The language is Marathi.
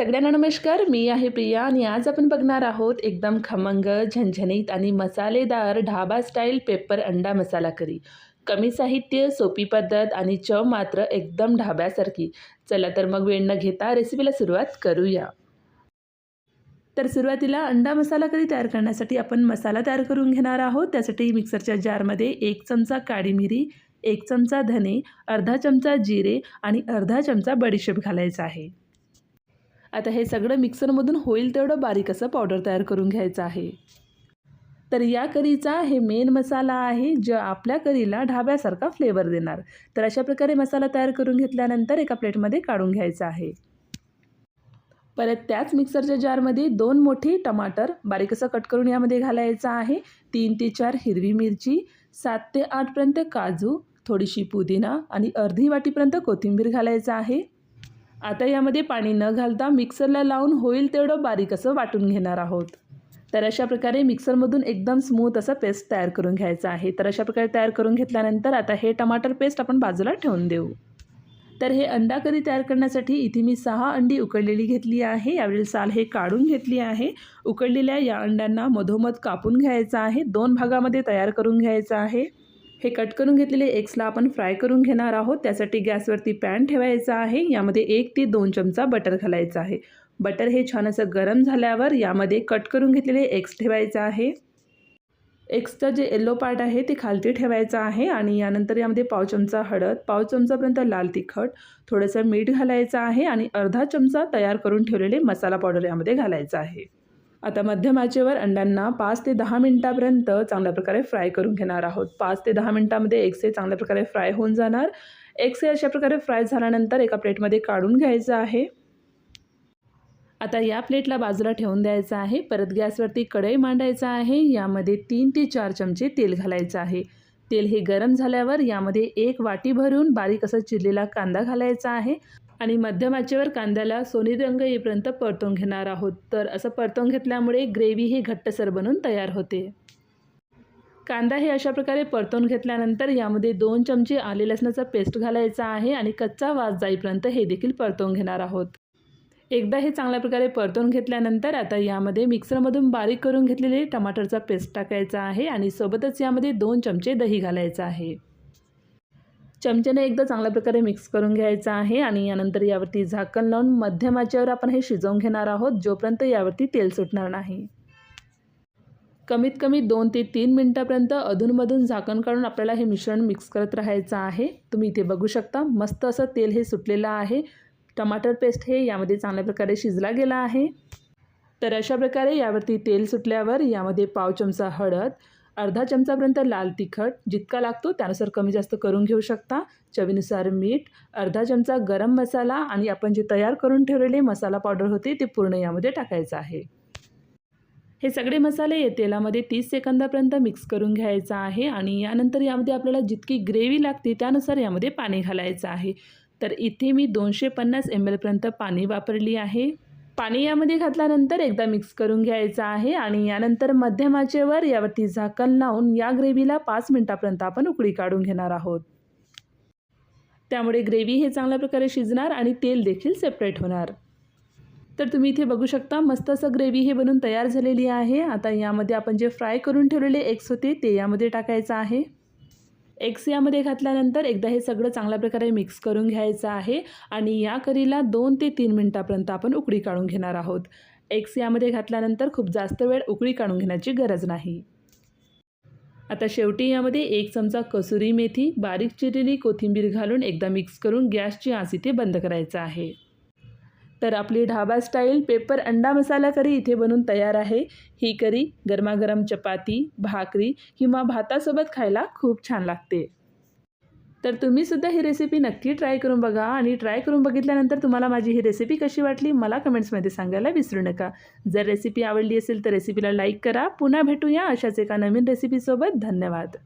सगळ्यांना नमस्कार. मी आहे प्रिया आणि आज आपण बघणार आहोत एकदम खमंग झणझणीत आणि मसालेदार ढाबा स्टाईल पेपर अंडा मसाला करी. कमी साहित्य सोपी पद्धत आणि चव मात्र एकदम ढाब्यासारखी. चला तर मग वेळ न घेता रेसिपीला सुरुवात करूया. तर सुरुवातीला अंडा मसाला करी तयार करण्यासाठी आपण मसाला तयार करून घेणार आहोत. त्यासाठी मिक्सरच्या जारमध्ये एक चमचा काळी मिरी एक चमचा धने अर्धा चमचा जिरे आणि अर्धा चमचा बडीशेप घालायचा आहे. आता हे सगळं मिक्सरमधून होईल तेवढं बारीक असं पावडर तयार करून घ्यायचं आहे. तर या करीचा हे मेन मसाला आहे जो आपल्या करीला ढाब्यासारखा फ्लेवर देणार. तर अशा प्रकारे मसाला तयार करून घेतल्यानंतर एका प्लेटमध्ये काढून घ्यायचा आहे. परत त्याच मिक्सरच्या जारमध्ये दोन मोठी टमाटर बारीक असं कट करून यामध्ये घालायचं आहे. तीन ते चार हिरवी मिरची सात ते आठपर्यंत काजू थोडीशी पुदिना आणि अर्धी वाटीपर्यंत कोथिंबीर घालायचं आहे. आता यामध्ये पाणी न घालता मिक्सरला लावून होईल तेवढं बारीक असं वाटून घेणार आहोत. तर अशा प्रकारे मिक्सरमधून एकदम स्मूथ असं पेस्ट तयार करून घ्यायचं आहे. तर अशा प्रकारे तयार करून घेतल्यानंतर आता हे टमाटर पेस्ट आपण बाजूला ठेवून देऊ. तर हे अंडा करी तयार करण्यासाठी इथे मी सहा अंडी उकडलेली घेतली आहे. यावेळी साल हे काढून घेतली आहे. उकडलेल्या या अंड्यांना मधोमध कापून घ्यायचं आहे. दोन भागामध्ये तयार करून घ्यायचं आहे. हे कट करून घेतलेले एग्सला आपण फ्राय करून घेणार आहोत. त्यासाठी गॅसवरती पॅन ठेवायचा आहे. यामध्ये एक ते दोन चमचा बटर घालायचा आहे. बटर हे छान असं गरम झाल्यावर यामध्ये कट करून घेतलेले एग्स ठेवायचं आहे. एग्सचं जे येल्लो पार्ट आहे ते खालती ठेवायचं आहे आणि यानंतर यामध्ये पाव चमचा हळद पाव चमचापर्यंत लाल तिखट थोडंसं मीठ घालायचं आहे आणि अर्धा चमचा तयार करून ठेवलेले मसाला पावडर यामध्ये घालायचा आहे. आता मध्यम आचेवर अंड्यांना पाच ते दहा मिनटापर्यंत चांगल्या प्रकारे फ्राय करून घेणार आहोत. पाच ते दहा मिनटामध्ये एग्स हे चांगल्या प्रकारे फ्राय होऊन जाणार. एग्स हे अशा प्रकारे फ्राय झाल्यानंतर एका प्लेटमध्ये काढून घ्यायचं आहे. आता या प्लेटला बाजूला ठेवून द्यायचं आहे. परत गॅसवरती कढई मांडायचं आहे. यामध्ये तीन ते चार चमचे तेल घालायचं आहे. तेल हे गरम झाल्यावर यामध्ये एक वाटी भरून बारीक असा चिरलेला कांदा घालायचा आहे. आणि मध्यम आचेवर कांद्याला सोनेरी रंग येईपर्यंत परतून घेणार आहोत. तर असं परतून घेतल्यामुळे ग्रेव्ही ही घट्टसर बनून तयार होते. कांदा हे अशा प्रकारे परतून घेतल्यानंतर यामध्ये दोन चमचे आले लसणाचा पेस्ट घालायचा आहे आणि कच्चा वास जाईपर्यंत हे देखील परतून घेणार आहोत. एकदा हे चांगल्या प्रकारे परतून घेतल्यानंतर आता यामध्ये मिक्सरमधून बारीक करून घेतलेले टमाटरचा पेस्ट टाकायचा आहे आणि सोबतच यामध्ये दोन चमचे दही घालायचं आहे. चमच्याने एकदा चांगल्या प्रकारे मिक्स करून घ्यायचं आहे आणि यानंतर यावरती झाकण लावून मध्यम आचेवर आपण हे शिजवून घेणार आहोत जोपर्यंत यावरती तेल सुटणार नाही. कमीत कमी दोन ते तीन मिनटापर्यंत अधूनमधून झाकण काढून आपल्याला हे मिश्रण मिक्स करत राहायचं आहे. तुम्ही इथे बघू शकता मस्त असं तेल हे सुटलेलं आहे. टमाटर पेस्ट हे यामध्ये चांगल्या प्रकारे शिजला गेला आहे. तर अशा प्रकारे यावरती तेल सुटल्यावर यामध्ये पाव चमचा हळद अर्धा चमचापर्यंत लाल तिखट जितका लागतो त्यानुसार कमी जास्त करून घेऊ शकता. चवीनुसार मीठ अर्धा चमचा गरम मसाला आणि आपण जे तयार करून ठेवलेले मसाला पावडर होते ते पूर्ण यामध्ये टाकायचं आहे. हे सगळे मसाले या तेलामध्ये तीस सेकंदापर्यंत मिक्स करून घ्यायचं आहे आणि यानंतर यामध्ये आपल्याला जितकी ग्रेव्ही लागते त्यानुसार यामध्ये पाणी घालायचं आहे. तर इथे मी दोनशे पन्नास एम एलपर्यंत पाणी वापरली आहे. पाणी यामध्ये घातल्यानंतर एकदा मिक्स करून घ्यायचं आहे आणि यानंतर मध्यमाचेवर यावरती झाकण लावून या ग्रेव्हीला पाच मिनटापर्यंत आपण उकळी काढून घेणार आहोत. त्यामुळे ग्रेव्ही हे चांगल्या प्रकारे शिजणार आणि तेल देखील सेपरेट होणार. तर तुम्ही इथे बघू शकता मस्त असं ग्रेव्ही हे बनून तयार झालेली आहे. आता यामध्ये आपण जे फ्राय करून ठेवलेले एग्स होते ते यामध्ये टाकायचं आहे. एग्स यामध्ये घातल्यानंतर एकदा हे सगळं चांगल्या प्रकारे मिक्स करून घ्यायचं आहे आणि या करीला दोन ते तीन मिनटापर्यंत आपण उकळी काढून घेणार आहोत. एग्स यामध्ये घातल्यानंतर खूप जास्त वेळ उकळी काढून घेण्याची गरज नाही. आता शेवटी यामध्ये एक चमचा कसुरी मेथी बारीक चिरलेली कोथिंबीर घालून एकदा मिक्स करून गॅसची आस इथे बंद करायचं आहे. तर आपली ढाबा स्टाईल पेपर अंडा मसाला करी इथे बनून तयार आहे. ही करी गरमागरम चपाती भाकरी किंवा भातासोबत खायला खूप छान लागते. तर तुम्हीसुद्धा ही रेसिपी नक्की ट्राय करून बघा आणि ट्राय करून बघितल्यानंतर तुम्हाला माझी ही रेसिपी कशी वाटली मला कमेंट्समध्ये सांगायला विसरू नका. जर रेसिपी आवडली असेल तर रेसिपीला लाईक करा. पुन्हा भेटूया अशाच एका नवीन रेसिपीसोबत धन्यवाद.